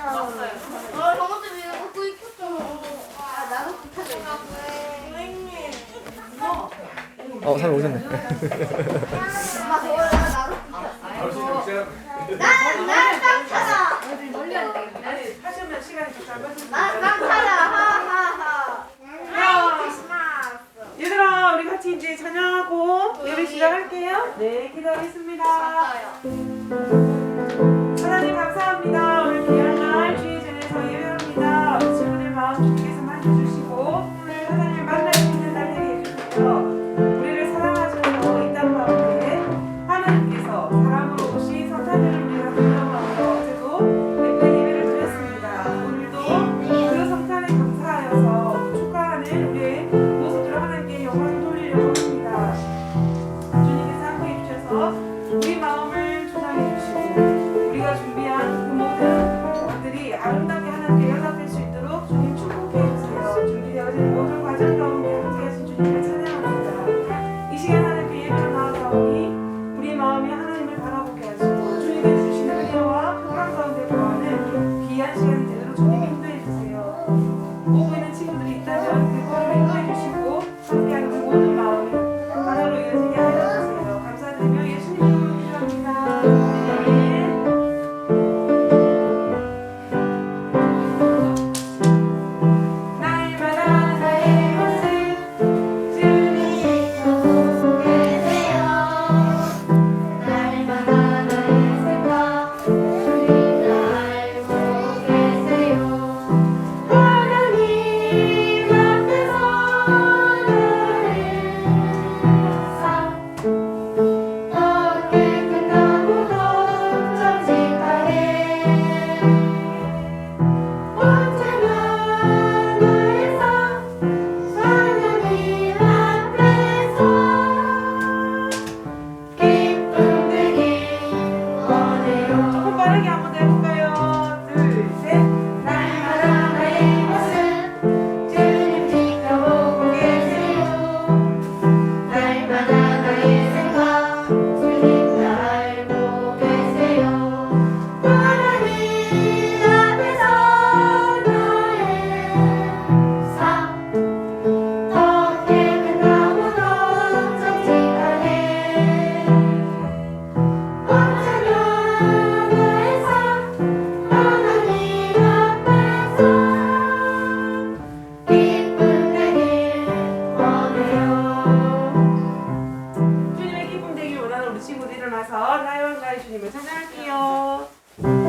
아, 저번에 미리 먹고 있었죠. 아, 나도 비타민. 고객님. 어, 사람 오셨네. 난난땅 타라. 난땅 타라. 하하하. 얘들아, 우리 같이 이제 저녁하고 예배 시작할게요. 네, 기도하겠습니다. 하나님 감사합니다. 우리 친구들 일어나서 나영가 예수님을 찬양할게요.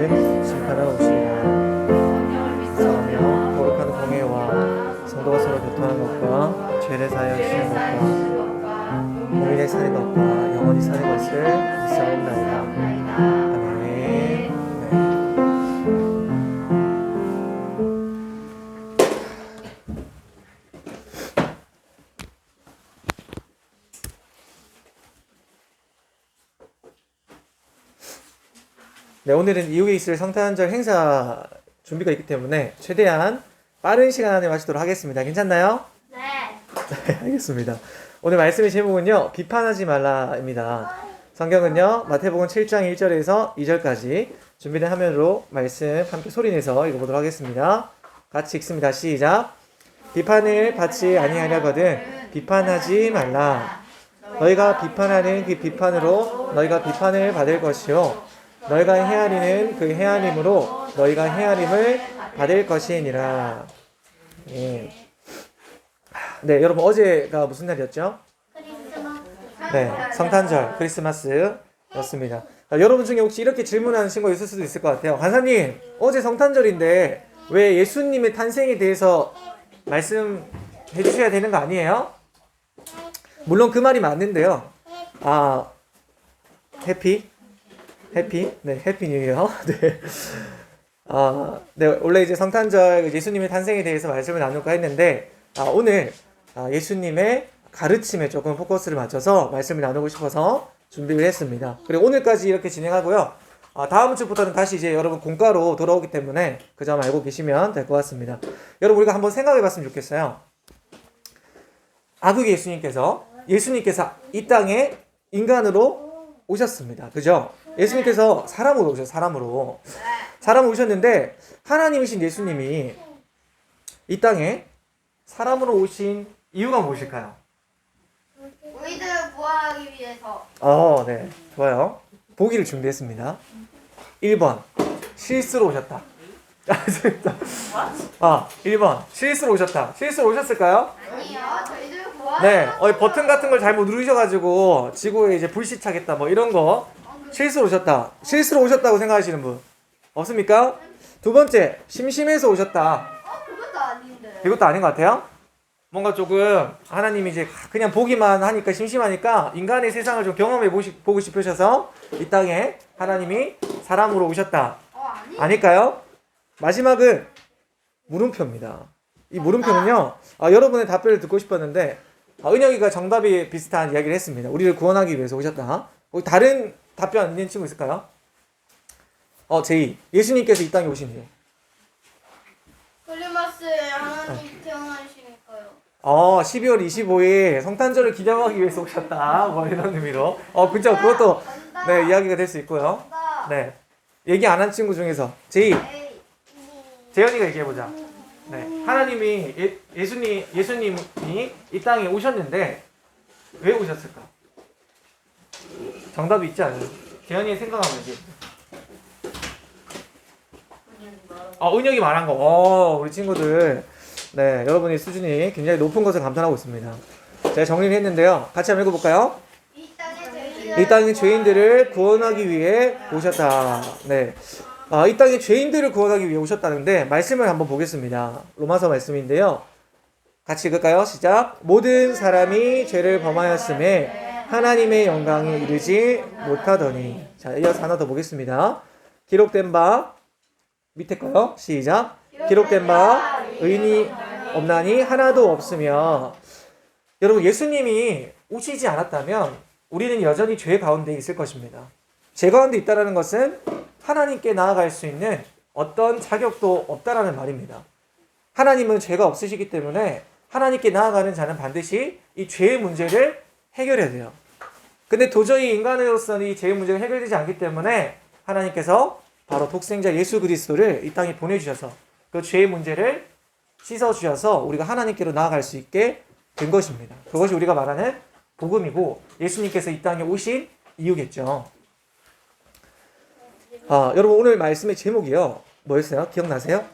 자를 심판하러 오시리라. 사하며 거룩한 공예와 성도가 서로 교통하는 것과 죄를 사하여 주시는 것과 공인의 사는 것과 영원히 사는 것을 믿사옵나이다 네, 오늘은 이후에 있을 성탄절 행사 준비가 있기 때문에 최대한 빠른 시간 안에 마치도록 하겠습니다. 괜찮나요? 네. 네, 알겠습니다. 오늘 말씀의 제목은요, 비판하지 말라입니다. 성경은요, 마태복음 7장 1절에서 2절까지 준비된 화면으로 말씀 함께 소리내서 읽어보도록 하겠습니다. 같이 읽습니다. 시작. 비판을 받지 아니하려거든 비판하지 말라. 너희가 비판하는 그 비판으로 너희가 비판을 받을 것이요. 너희가 헤아리는 그 헤아림으로 너희가 헤아림을 받을 것이니라. 예. 네, 여러분 어제가 무슨 날이었죠? 네, 성탄절, 크리스마스였습니다. 아, 여러분 중에 혹시 이렇게 질문하는 친구가 있을 수도 있을 것 같아요. 관사님, 어제 성탄절인데 왜 예수님의 탄생에 대해서 말씀해 주셔야 되는 거 아니에요? 물론 그 말이 맞는데요. 아, 해피? 해피? 네, 해피 뉴 이어. 네. 아, 네, 원래 이제 성탄절 예수님의 탄생에 대해서 말씀을 나눌까 했는데, 아, 오늘 아, 예수님의 가르침에 조금 포커스를 맞춰서 말씀을 나누고 싶어서 준비를 했습니다. 그리고 오늘까지 이렇게 진행하고요. 아, 다음 주부터는 다시 이제 여러분 공과로 돌아오기 때문에 그 점 알고 계시면 될 것 같습니다. 여러분 우리가 한번 생각해 봤으면 좋겠어요. 아극의 예수님께서 예수님께서 이 땅에 인간으로 오셨습니다. 그죠? 예수님께서 사람으로 오셨어요. 사람으로. 사람으로 오셨는데 하나님이신 예수님이 이 땅에 사람으로 오신 이유가 무엇일까요? 우리들을 구하기 위해서. 어, 네. 좋아요. 보기를 준비했습니다. 1번. 실수로 오셨다. 아, 진짜. 아, 1번. 실수로 오셨다. 실수로 오셨을까요? 아니요. 저희들 구하. 네. 어, 버튼 같은 걸 잘못 누르셔가지고 지구에 이제 불시착했다. 뭐 이런 거. 실수로 오셨다. 실수로 오셨다고 생각하시는 분. 없습니까? 두 번째. 심심해서 오셨다. 어 그것도 아닌데. 이것도 아닌 것 같아요? 뭔가 조금 하나님이 이제 그냥 보기만 하니까 심심하니까 인간의 세상을 좀 경험해 보시, 보고 싶으셔서 이 땅에 하나님이 사람으로 오셨다. 어 아니. 아닐까요? 마지막은 물음표입니다. 이 물음표는요, 아, 여러분의 답변을 듣고 싶었는데, 아, 은혁이가 정답이 비슷한 이야기를 했습니다. 우리를 구원하기 위해서 오셨다. 다른 답변 있는 친구 있을까요? 어, 제이. 예수님께서 이 땅에 오신 이유. 크리스마스에 하나님 태어나시니까요. 어, 12월 25일 성탄절을 기념하기 위해서 오셨다. 뭐 이런 의미로. 어, 그죠. 그것도. 네, 이야기가 될 수 있고요. 네. 얘기 안 한 친구 중에서 제이. 재현이가 얘기해 보자. 네. 하나님이 예, 예수님 예수님이 이 땅에 오셨는데 왜 오셨을까? 정답이 있지 않아요? 재현이 생각하면 이제. 어, 은혁이 말한 거. 어, 우리 친구들. 네, 여러분의 수준이 굉장히 높은 것을 감탄하고 있습니다. 제가 정리를 했는데요. 같이 한번 읽어볼까요? 이 땅의 죄인들을 구원하기 위해 오셨다. 네. 아, 이 땅의 죄인들을 구원하기 위해 오셨다는데 말씀을 한번 보겠습니다. 로마서 말씀인데요. 같이 읽을까요? 시작. 모든 사람이 죄를 범하였음에 하나님의 영광에 이르지 못하더니. 자, 이어서 하나 더 보겠습니다. 기록된 바 밑에 거요. 시작. 기록된 바 의인이 없나니 하나도 없으며 여러분 예수님이 오시지 않았다면 우리는 여전히 죄 가운데 있을 것입니다. 죄 가운데 있다라는 것은 하나님께 나아갈 수 있는 어떤 자격도 없다라는 말입니다. 하나님은 죄가 없으시기 때문에 하나님께 나아가는 자는 반드시 이 죄의 문제를 해결해야 돼요. 근데 도저히 인간으로서는 이 죄의 문제가 해결되지 않기 때문에 하나님께서 바로 독생자 예수 그리스도를 이 땅에 보내주셔서 그 죄의 문제를 씻어 주셔서 우리가 하나님께로 나아갈 수 있게 된 것입니다. 그것이 우리가 말하는 복음이고 예수님께서 이 땅에 오신 이유겠죠. 아, 여러분 오늘 말씀의 제목이요. 뭐였어요? 기억나세요?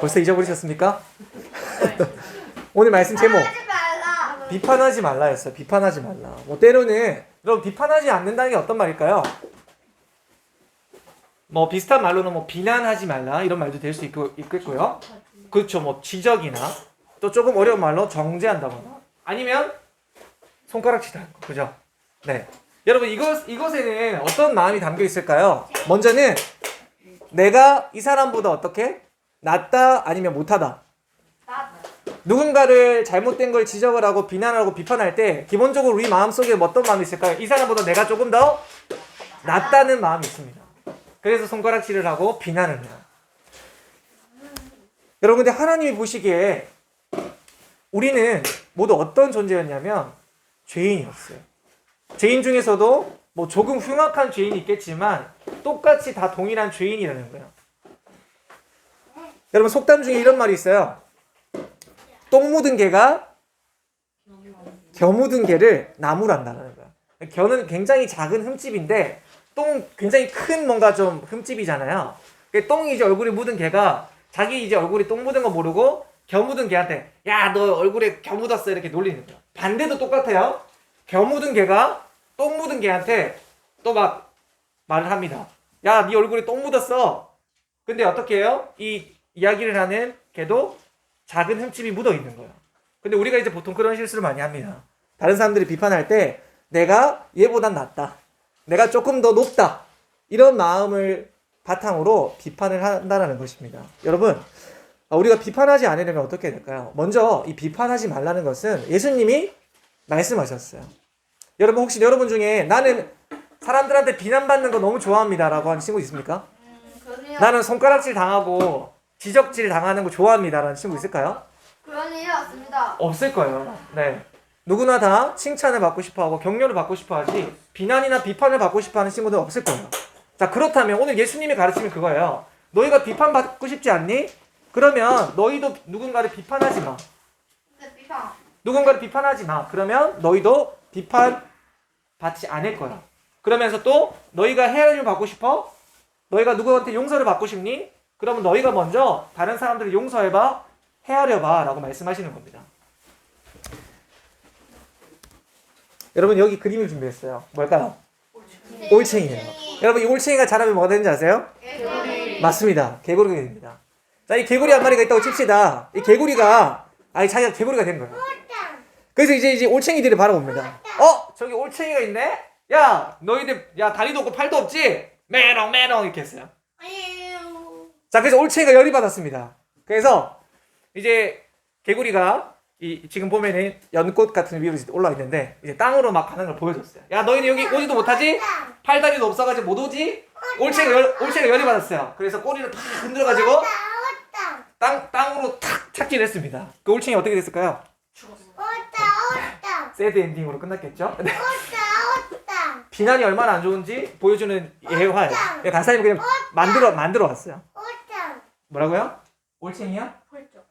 벌써 잊어버리셨습니까? 오늘 말씀 제목. 비판하지 말라였어요. 비판하지 말라. 뭐 때로는 여러분 비판하지 않는다는 게 어떤 말일까요? 뭐 비슷한 말로는 뭐 비난하지 말라 이런 말도 될 수 있겠고요. 그렇죠. 뭐 지적이나 또 조금 어려운 말로 정죄한다거나 아니면 거. 그죠? 네. 여러분 이것 이것에는 어떤 마음이 담겨 있을까요? 먼저는 내가 이 사람보다 어떻게 낫다 아니면 못하다. 나 누군가를 잘못된 걸 지적을 하고 비난하고 비판할 때 기본적으로 우리 마음속에 어떤 마음이 있을까요? 이 사람보다 내가 조금 더 낫다는 마음이 있습니다. 그래서 손가락질을 하고 비난을 해요. 여러분 근데 하나님이 보시기에 우리는 모두 어떤 존재였냐면 죄인이었어요. 죄인 중에서도 뭐 조금 흉악한 죄인이 있겠지만 똑같이 다 동일한 죄인이라는 거예요. 여러분 속담 중에 이런 말이 있어요. 똥 묻은 개가 겨 묻은 개를 나무란다는 거야. 겨는 굉장히 작은 흠집인데 똥 굉장히 큰 뭔가 좀 흠집이잖아요. 그 똥이 이제 얼굴에 묻은 개가 자기 이제 얼굴에 똥 묻은 거 모르고 겨 묻은 개한테 야 너 얼굴에 겨 묻었어 이렇게 놀리는 거야. 반대도 똑같아요. 겨 묻은 개가 똥 묻은 개한테 또 막 말을 합니다. 야 네 얼굴에 똥 묻었어. 근데 어떻게 해요? 이 이야기를 하는 개도 작은 흠집이 묻어 있는 거예요. 근데 우리가 이제 보통 그런 실수를 많이 합니다. 다른 사람들이 비판할 때 내가 얘보단 낫다. 내가 조금 더 높다. 이런 마음을 바탕으로 비판을 한다는 것입니다. 여러분, 아, 우리가 비판하지 않으려면 어떻게 될까요? 먼저 이 비판하지 말라는 것은 예수님이 말씀하셨어요. 여러분 혹시 여러분 중에 나는 사람들한테 비난받는 거 너무 좋아합니다라고 하는 친구 있습니까? 음. 나는 손가락질 당하고 지적질 당하는 거 좋아합니다라는 친구 있을까요? 그런 일이 없습니다. 없을 거예요. 네. 누구나 다 칭찬을 받고 싶어 하고 격려를 받고 싶어 하지 비난이나 비판을 받고 싶어 하는 친구들 없을 거예요. 자, 그렇다면 오늘 예수님이 가르치면 그거예요. 너희가 비판받고 싶지 않니? 그러면 너희도 누군가를 비판하지 마. 근데 비방. 누군가를 비판하지 마. 그러면 너희도 비판 받지 않을 거야. 그러면서 또 너희가 헤아림을 받고 싶어? 너희가 누구한테 용서를 받고 싶니? 그러면 너희가 먼저 다른 사람들을 용서해봐, 헤아려봐 라고 말씀하시는 겁니다. 여러분 여기 그림을 준비했어요. 뭘까요? 올챙이예요. 여러분 이 올챙이가 자라면 뭐가 되는지 아세요? 개구리. 맞습니다. 개구리가 됩니다. 자, 이 개구리 한 마리가 있다고 칩시다. 이 개구리가, 아니, 자기가 개구리가 된 거예요. 그래서 이제, 이제 올챙이들이 바라봅니다. 어? 저기 올챙이가 있네? 야, 너희들, 야, 다리도 없고 팔도 없지? 메롱, 메롱, 이렇게 했어요. 자, 그래서 올챙이가 열이 받았습니다. 그래서 이제 개구리가 이 지금 보면은 연꽃 같은 위로 올라와 있는데 이제 땅으로 막 가는 걸 보여줬어요. 야, 너희는 여기 오지도 못하지? 팔다리도 없어가지고 못 오지? 올챙이가 열, 올챙이가 열이 받았어요. 그래서 꼬리를 팍 흔들어가지고 땅 땅으로 탁 착지했습니다. 그 올챙이 어떻게 됐을까요? 새드 엔딩으로 끝났겠죠? 네. 비난이 얼마나 안 좋은지 보여주는 예화예요. 예, 가사님 그냥 만들어 만들어 왔어요. 뭐라고요? 올챙이요?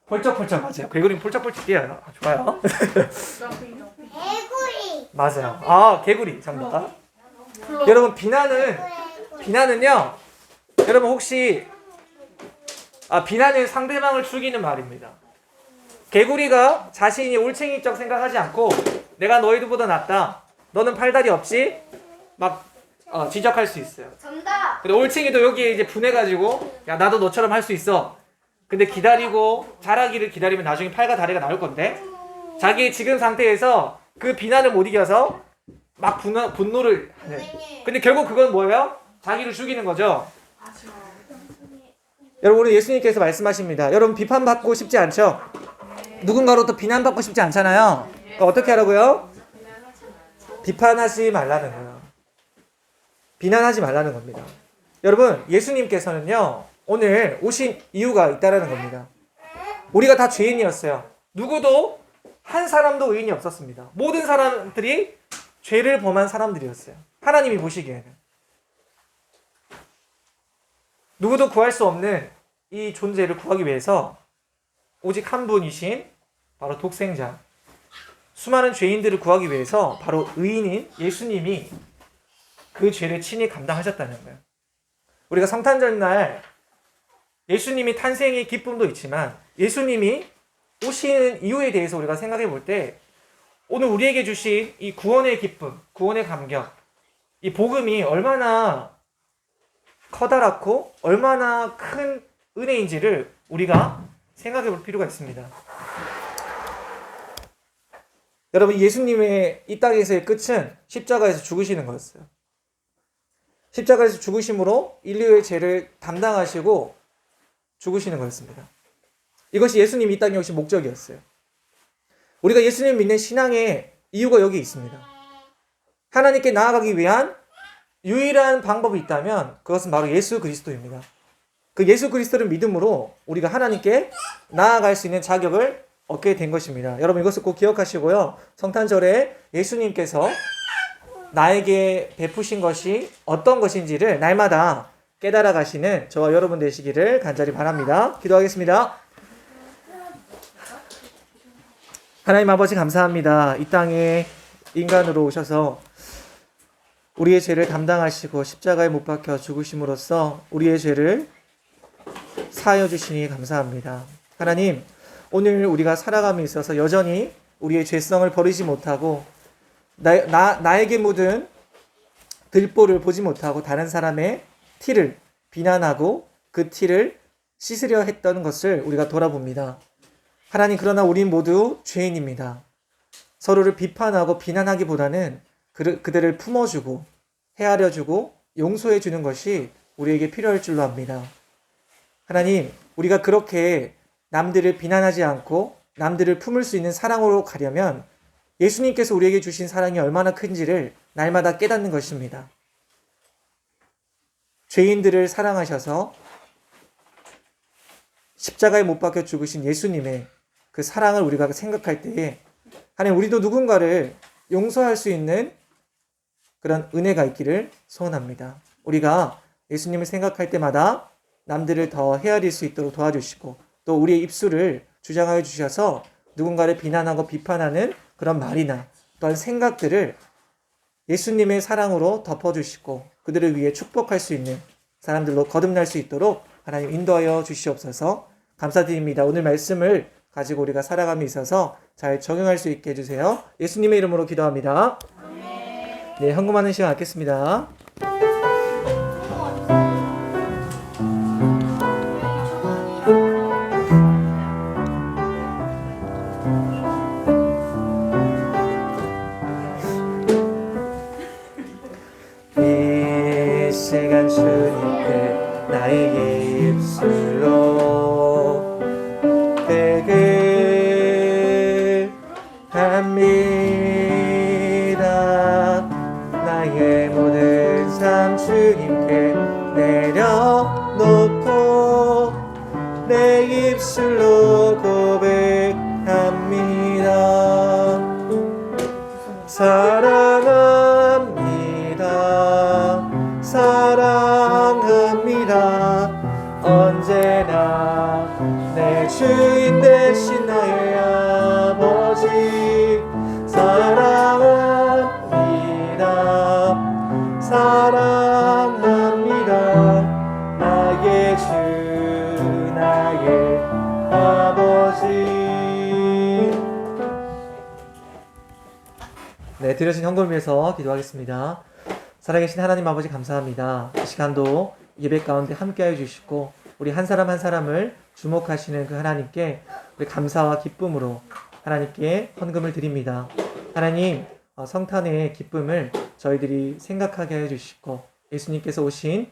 펄쩍펄쩍 맞아요. 개구리는 펄쩍펄쩍 뛰어요. 아, 좋아요. 맞아요. 아 개구리 정답. 여러분 비난은 비난은요. 여러분 혹시 아 비난은 상대방을 죽이는 말입니다. 개구리가 자신이 올챙이 적 생각하지 않고 내가 너희들보다 낫다. 너는 팔다리 없지? 막 어, 지적할 수 있어요. 정답. 근데 올챙이도 여기에 이제 분해가지고 야 나도 너처럼 할 수 있어. 근데 기다리고 자라기를 기다리면 나중에 팔과 다리가 나올 건데 자기 지금 상태에서 그 비난을 못 이겨서 막 분노, 분노를 하는. 근데 결국 그건 뭐예요? 자기를 죽이는 거죠. 여러분 오늘 예수님께서 말씀하십니다. 여러분 비판받고 싶지 않죠? 누군가로부터 비난받고 싶지 않잖아요. 그러니까 어떻게 하라고요? 비판하지 말라는 거예요. 비난하지 말라는 겁니다. 여러분 예수님께서는요 오늘 오신 이유가 있다라는 겁니다. 우리가 다 죄인이었어요. 누구도 한 사람도 의인이 없었습니다. 모든 사람들이 죄를 범한 사람들이었어요. 하나님이 보시기에는 누구도 구할 수 없는 이 존재를 구하기 위해서 오직 한 분이신 바로 독생자, 수많은 죄인들을 구하기 위해서 바로 의인인 예수님이 그 죄를 친히 감당하셨다는 거예요. 우리가 성탄절 날 예수님이 탄생의 기쁨도 있지만 예수님이 오시는 이유에 대해서 우리가 생각해 볼 때 오늘 우리에게 주신 이 구원의 기쁨, 구원의 감격, 이 복음이 얼마나 커다랗고 얼마나 큰 은혜인지를 우리가 생각해 볼 필요가 있습니다. 여러분, 예수님의 이 땅에서의 끝은 십자가에서 죽으시는 거였어요. 십자가에서 죽으심으로 인류의 죄를 담당하시고 죽으시는 거였습니다. 이것이 예수님 이 땅에 오신 목적이었어요. 우리가 예수님 믿는 신앙의 이유가 여기 있습니다. 하나님께 나아가기 위한 유일한 방법이 있다면 그것은 바로 예수 그리스도입니다. 그 예수 그리스도를 믿음으로 우리가 하나님께 나아갈 수 있는 자격을 얻게 된 것입니다. 여러분 이것을 꼭 기억하시고요. 성탄절에 예수님께서 나에게 베푸신 것이 어떤 것인지를 날마다 깨달아 가시는 저와 여러분 되시기를 간절히 바랍니다. 기도하겠습니다. 하나님 아버지 감사합니다. 이 땅에 인간으로 오셔서 우리의 죄를 담당하시고 십자가에 못 박혀 죽으심으로써 우리의 죄를 사하여 주시니 감사합니다. 하나님, 오늘 우리가 살아감에 있어서 여전히 우리의 죄성을 버리지 못하고 나, 나, 나에게 묻은 들보를 보지 못하고 다른 사람의 티를 비난하고 그 티를 씻으려 했던 것을 우리가 돌아봅니다. 하나님, 그러나 우린 모두 죄인입니다. 서로를 비판하고 비난하기보다는 그, 그들을 품어주고 헤아려주고 용서해주는 것이 우리에게 필요할 줄로 압니다. 하나님, 우리가 그렇게 남들을 비난하지 않고 남들을 품을 수 있는 사랑으로 가려면 예수님께서 우리에게 주신 사랑이 얼마나 큰지를 날마다 깨닫는 것입니다. 죄인들을 사랑하셔서 십자가에 못 박혀 죽으신 예수님의 그 사랑을 우리가 생각할 때에 하나님 우리도 누군가를 용서할 수 있는 그런 은혜가 있기를 소원합니다. 우리가 예수님을 생각할 때마다 남들을 더 헤아릴 수 있도록 도와주시고 또 우리의 입술을 주장하여 주셔서 누군가를 비난하고 비판하는 그런 말이나 또한 생각들을 예수님의 사랑으로 덮어주시고 그들을 위해 축복할 수 있는 사람들로 거듭날 수 있도록 하나님 인도하여 주시옵소서 감사드립니다. 오늘 말씀을 가지고 우리가 살아감에 있어서 잘 적용할 수 있게 해주세요. 예수님의 이름으로 기도합니다. 네, 헌금하는 시간 갖겠습니다. 내 입술로 고백합니다. 사랑합니다. 사랑합니다. 언제나 내 주인 네, 드려진 현금을 위해서 기도하겠습니다. 살아계신 하나님 아버지 감사합니다. 이 시간도 예배 가운데 함께하여 주시고 우리 한 사람 한 사람을 주목하시는 그 하나님께 우리 감사와 기쁨으로 하나님께 헌금을 드립니다. 하나님 어, 성탄의 기쁨을 저희들이 생각하게 해주시고 예수님께서 오신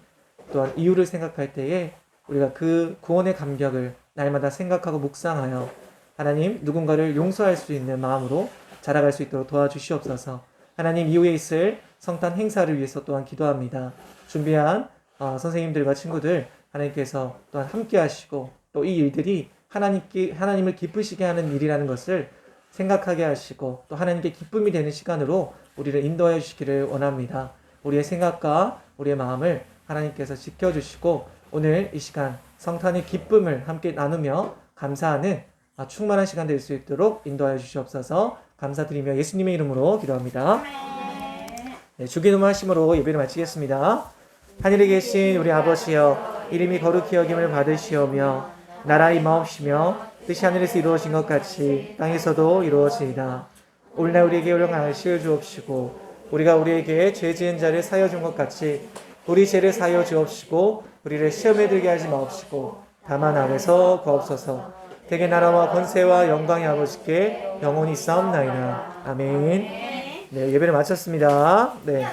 또한 이유를 생각할 때에 우리가 그 구원의 감격을 날마다 생각하고 묵상하여 하나님 누군가를 용서할 수 있는 마음으로 자라갈 수 있도록 도와주시옵소서. 하나님 이후에 있을 성탄 행사를 위해서 또한 기도합니다. 준비한 어, 선생님들과 친구들 하나님께서 또한 함께 하시고 또 이 일들이 하나님께 하나님을 기쁘시게 하는 일이라는 것을 생각하게 하시고 또 하나님께 기쁨이 되는 시간으로 우리를 인도하여 주시기를 원합니다. 우리의 생각과 우리의 마음을 하나님께서 지켜 주시고 오늘 이 시간 성탄의 기쁨을 함께 나누며 감사하는 아, 충만한 시간 될 수 있도록 인도하여 주시옵소서 감사드리며 예수님의 이름으로 기도합니다. 네, 주기도문 하심으로 예배를 마치겠습니다. 하늘에 계신 우리 아버지여 이름이 거룩히 여김을 받으시오며 나라의 마옵시며 뜻이 하늘에서 이루어진 것 같이 땅에서도 이루어지이다. 오늘날 우리에게 올려가는 시을 주옵시고 우리가 우리에게 죄 지은 자를 사여 준 것 같이 우리 죄를 사여 주옵시고 우리를 시험에 들게 하지 마옵시고 다만 안에서 거옵소서 대개 나라와 권세와 영광이 아버지께 영원히 싸움나이다. 아멘. 네, 예배를 마쳤습니다. 네.